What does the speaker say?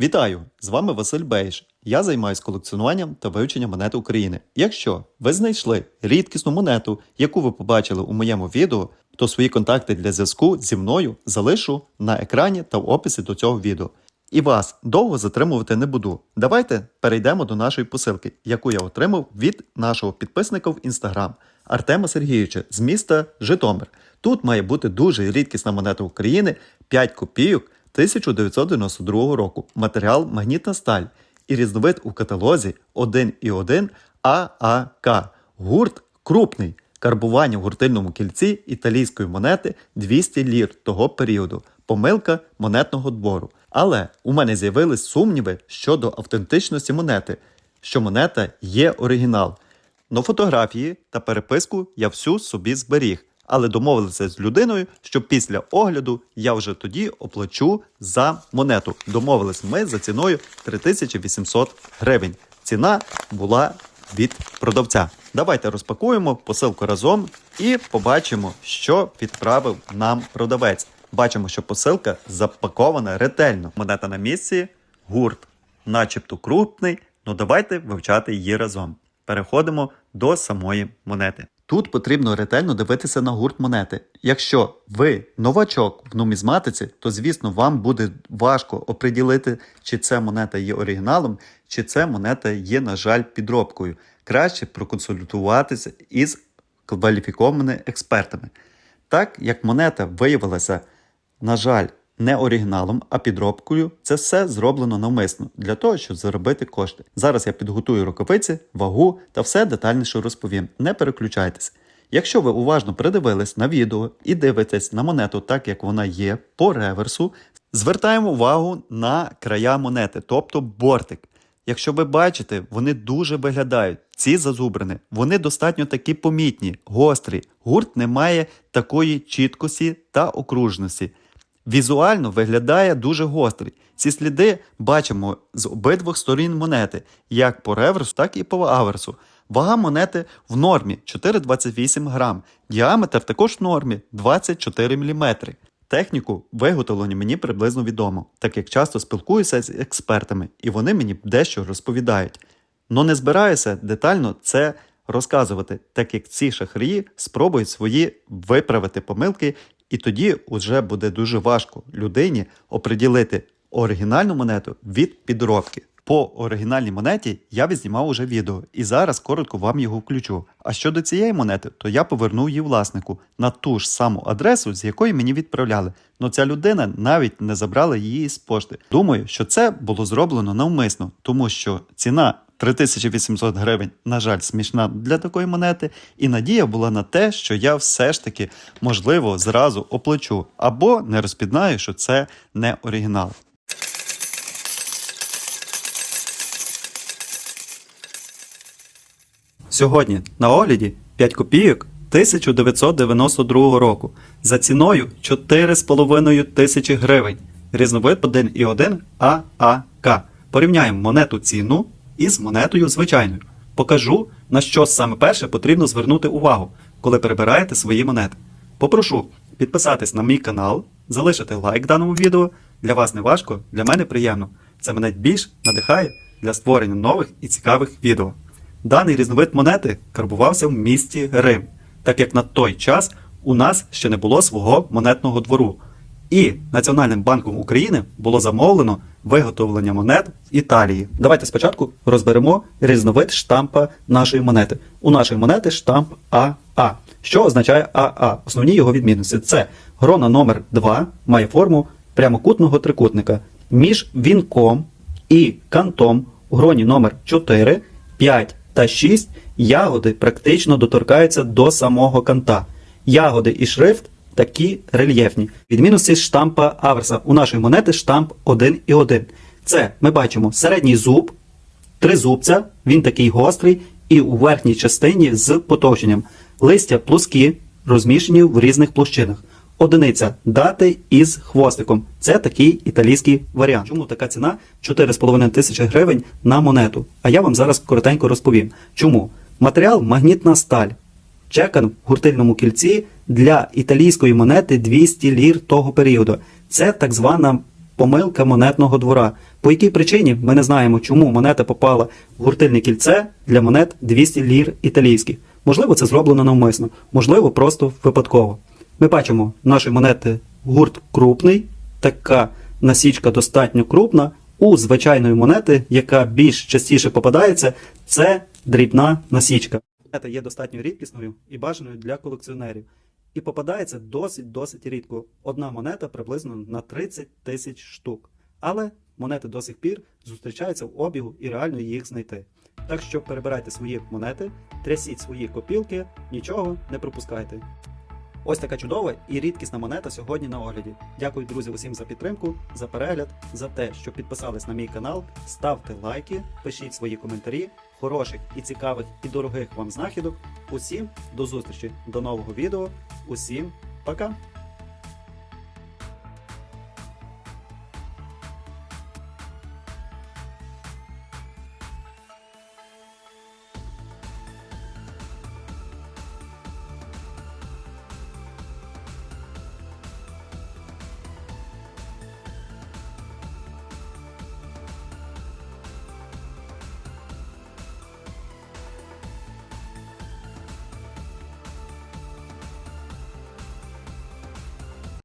Вітаю! З вами Василь Бейш. Я займаюся колекціонуванням та вивченням монет України. Якщо ви знайшли рідкісну монету, яку ви побачили у моєму відео, то свої контакти для зв'язку зі мною залишу на екрані та в описі до цього відео. І вас довго затримувати не буду. Давайте перейдемо до нашої посилки, яку я отримав від нашого підписника в інстаграм Артема Сергійовича з міста Житомир. Тут має бути дуже рідкісна монета України 5 копійок 1992 року. Матеріал магнітна сталь і різновид у каталозі 1,1 ААК. Гурт крупний. Карбування в гуртильному кільці італійської монети 200 лір того періоду. Помилка монетного двору. Але у мене з'явились сумніви щодо автентичності монети, що монета є оригінал. Но фотографії та переписку я всю собі зберіг, але домовилися з людиною, що після огляду я вже тоді оплачу за монету. Домовились ми за ціною 3800 гривень. Ціна була від продавця. Давайте розпакуємо посилку разом і побачимо, що відправив нам продавець. Бачимо, що посилка запакована ретельно. Монета на місці, гурт, начебто крупний. Ну давайте вивчати її разом. Переходимо до самої монети. Тут потрібно ретельно дивитися на гурт монети. Якщо ви новачок в нумізматиці, то звісно вам буде важко оприділити, чи це монета є оригіналом, чи це монета є, на жаль, підробкою. Краще проконсультуватися із кваліфікованими експертами. Так як монета виявилася, на жаль, не оригіналом, а підробкою, це все зроблено навмисно для того, щоб заробити кошти. Зараз я підготую рукавиці, вагу та все детальніше розповім. Не переключайтесь. Якщо ви уважно придивились на відео і дивитесь на монету так, як вона є, по реверсу, звертаємо увагу на края монети, тобто бортик. Якщо ви бачите, вони дуже виглядають. Ці зазубрини, вони достатньо такі помітні, гострі. Гурт не має такої чіткості та окружності. Візуально виглядає дуже гострий. Ці сліди бачимо з обидвох сторін монети, як по реверсу, так і по аверсу. Вага монети в нормі 4,28 грам, діаметр також в нормі 24 мм. Техніку виготовлення мені приблизно відомо, так як часто спілкуюся з експертами, і вони мені дещо розповідають. Но не збираюся детально це розказувати, так як ці шахраї спробують свої виправити помилки, і тоді вже буде дуже важко людині оприділити оригінальну монету від підробки. По оригінальній монеті я відзнімав уже відео і зараз коротко вам його включу. А щодо цієї монети, то я повернув її власнику на ту ж саму адресу, з якої мені відправляли. Но ця людина навіть не забрала її з пошти. Думаю, що це було зроблено навмисно, тому що ціна 3800 гривень, на жаль, смішна для такої монети, і надія була на те, що я все ж таки, можливо, зразу оплачу або не розпізнаю, що це не оригінал. Сьогодні на огляді 5 копійок 1992 року за ціною 4,5 тисячі гривень. Різновид 1,1 ААК. Порівняємо монету ціну із монетою звичайною. Покажу, на що саме перше потрібно звернути увагу, коли перебираєте свої монети. Попрошу підписатись на мій канал, залишити лайк даному відео. Для вас не важко, для мене приємно. Це мене більш надихає для створення нових і цікавих відео. Даний різновид монети карбувався в місті Рим, так як на той час у нас ще не було свого монетного двору. І Національним банком України було замовлено виготовлення монет в Італії. Давайте спочатку розберемо різновид штампа нашої монети. У нашої монети штамп АА. Що означає АА? Основні його відмінності це грона номер 2 має форму прямокутного трикутника між вінком і кантом у гроні номер 4, 5 та 6 ягоди практично доторкаються до самого канта. Ягоди і шрифт такі рельєфні. Відмінності штампа аверса. У нашої монети штамп 1,1. Це ми бачимо середній зуб, тризубця, він такий гострий, і у верхній частині з потовщенням. Листя плоскі, розміщені в різних площинах. Одиниця дати із хвостиком. Це такий італійський варіант. Чому така ціна 4,5 тисячі гривень на монету? А я вам зараз коротенько розповім. Чому? Матеріал магнітна сталь. Чекан в гуртильному кільці для італійської монети 200 лір того періоду. Це так звана помилка монетного двора. По якій причині ми не знаємо, чому монета попала в гуртильне кільце для монет 200 лір італійських. Можливо, це зроблено навмисно, можливо, просто випадково. Ми бачимо наші монети гурт крупний, така насічка достатньо крупна. У звичайної монети, яка більш частіше попадається, це дрібна насічка. Монета є достатньо рідкісною і бажаною для колекціонерів. І попадається досить-досить рідко. Одна монета приблизно на 30 тисяч штук. Але монети до сих пір зустрічаються в обігу і реально їх знайти. Так що перебирайте свої монети, трясіть свої копілки, нічого не пропускайте. Ось така чудова і рідкісна монета сьогодні на огляді. Дякую, друзі, усім за підтримку, за перегляд, за те, що підписались на мій канал. Ставте лайки, пишіть свої коментарі. Хороших і цікавих і дорогих вам знахідок. Усім до зустрічі, до нового відео. Усім пока!